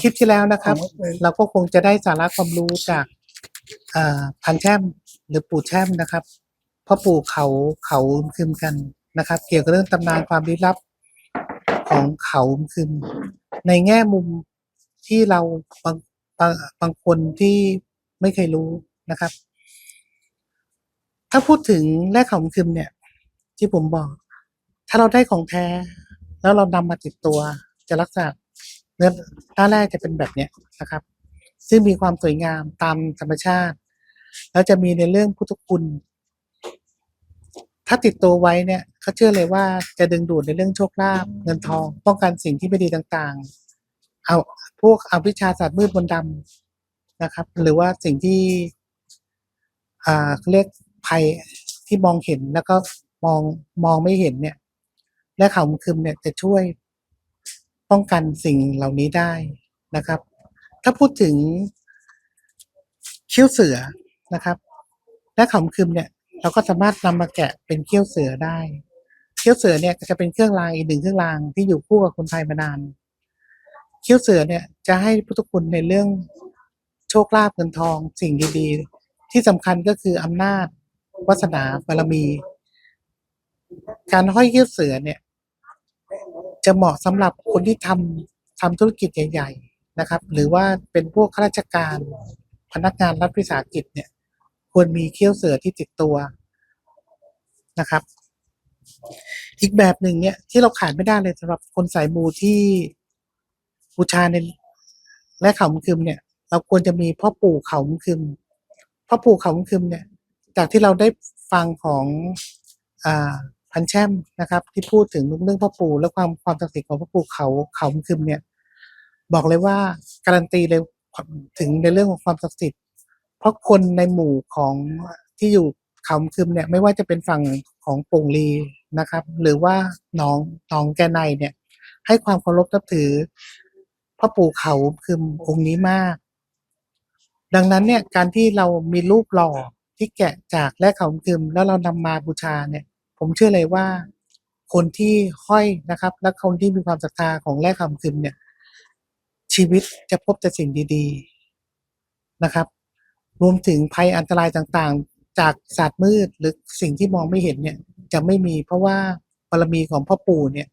คลิปที่แล้วนะครับ เราก็คงจะได้สาระความรู้จากอ่าพันแช่มหรือปู่แช่มนะครับพ่อปู่เขาเขาคึมกันนะครับ เกี่ยวกับเรื่องตำนานความลี้ลับของเขาคึมในแง่มุมที่เราบางบางบางคนที่ไม่เคยรู้นะครับ ถ้าพูดถึงแร่เขาคึมเนี่ย ที่ผมบอก ถ้าเราได้ของแท้ แล้วเรานำมาติดตัวจะลักษณะ เนื้อหน้าแรกจะเป็นแบบเนี้ยนะครับ ซึ่งมีความสวยงามตามธรรมชาติ แล้วจะมีในเรื่องพุทธคุณ ถ้าติดตัวไว้เนี่ยเขาเชื่อเลยว่าจะดึงดูดในเรื่องโชคลาภเงินทอง ป้องกันสิ่งที่ไม่ดีต่างๆ เอาพวกอวิชชาศาสตร์มืดมนดำนะครับ หรือว่าสิ่งที่อ่าเขาเรียกภัยที่มองเห็นแล้วก็มองมองไม่เห็นเนี่ย และเขาวคึมเนี่ยจะช่วย ป้องกันสิ่งเหล่านี้ได้นะครับ ถ้าพูดถึงเขี้ยวเสือนะครับ และเขาคึมเนี่ยเราก็สามารถนำมาแกะเป็นเขี้ยวเสือได้ เขี้ยวเสือเนี่ยจะเป็นเครื่องรางอีกหนึ่งเครื่องรางที่อยู่คู่กับคนไทยมานาน เขี้ยวเสือเนี่ยจะให้พุทธคุณในเรื่องโชคลาภเงินทองสิ่งดีๆ ที่สำคัญก็คืออำนาจวาสนาบารมี การห้อยเขี้ยวเสือเนี่ย จะเหมาะสำหรับคนที่ทำทำธุรกิจใหญ่ ๆนะครับ หรือว่าเป็นพวกข้าราชการพนักงานรัฐวิสาหกิจเนี่ย ควรมีเขี้ยวเสือที่ติดตัวนะครับ อีกแบบหนึ่งเนี่ยที่เราขาดไม่ได้เลยสำหรับคนสายมูที่บูชาในและเขามุคึมเนี่ย เราควรจะมีพ่อปู่เขามุคึมพ่อปู่เขามุคึมเนี่ย จากที่เราได้ฟังของอ่า พันแช่มนะครับ ที่พูดถึงเรื่องพ่อปู่และความความศักดิ์สิทธิ์ของพ่อปู่เขาเขาคึมเนี่ย บอกเลยว่าการันตีเลยถึงในเรื่องของความศักดิ์สิทธิ์เพราะคนในหมู่ของที่อยู่เขาคึมเนี่ยไม่ว่าจะเป็นฝั่งของโป่งลีนะครับ หรือว่าหนองหนองแกในเนี่ย ให้ความเคารพนับถือพ่อปู่เขาคึมองค์นี้มาก ดังนั้นเนี่ยการที่เรามีรูปหล่อที่แกะจากแร่เขาคึมแล้วเรานำมาบูชาเนี่ย ผมเชื่อเลยว่า คนที่ห้อยนะครับ และคนที่มีความศรัทธาของแร่เขาคึมเนี่ย ชีวิตจะพบแต่สิ่งดีๆนะครับ รวมถึงภัยอันตรายต่างๆ จากศาสตร์มืดหรือสิ่งที่มองไม่เห็นเนี่ย จะไม่มีเพราะว่าบารมีของพ่อปู่เนี่ย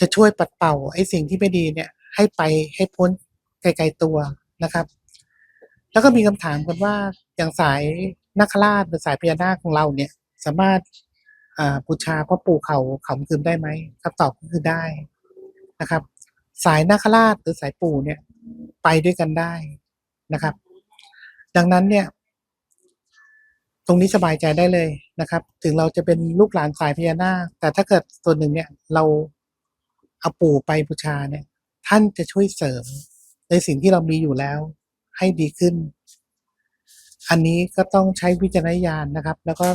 จะช่วยปัดเป่าไอ้สิ่งที่ไม่ดีเนี่ย ให้ไปให้พ้นไกลๆตัวนะครับ แล้วก็มีคำถามกันว่าอย่างสายนาคราชหรือสายพญานาคของเราเนี่ย สามารถอ่าบูชาพ่อปู่เขาเขาคืนได้ไหมคำตอบก็คือได้นะครับ สายนาคราชหรือสายปู่เนี่ยไปด้วยกันได้นะครับ ดังนั้นเนี่ย ตรงนี้สบายใจได้เลยนะครับ ถึงเราจะเป็นลูกหลานสายพญานาคแต่ถ้าเกิดส่วหนึ่งเนี่ย เราเอาปู่ไปบูชาเนี่ย ท่านจะช่วยเสริมในสิ่งที่เรามีอยู่แล้ว ให้ดีขึ้น อันนี้ก็ต้องใช้วิจารณญาณนะครับ แล้วก็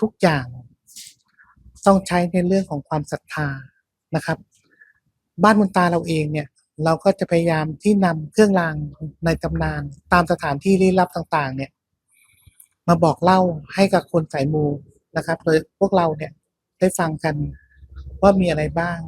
ทุกอย่างต้องใช้ในเรื่องของความศรัทธานะครับ บ้านมุนตาเราเองเนี่ยเราก็จะพยายามที่นำเครื่องรางในตำนาน ตามสถานที่ลี้ลับต่างๆ เนี่ยมาบอกเล่าให้กับคนสายมูนะครับ โดยพวกเราเนี่ยได้ฟังกันว่ามีอะไรบ้าง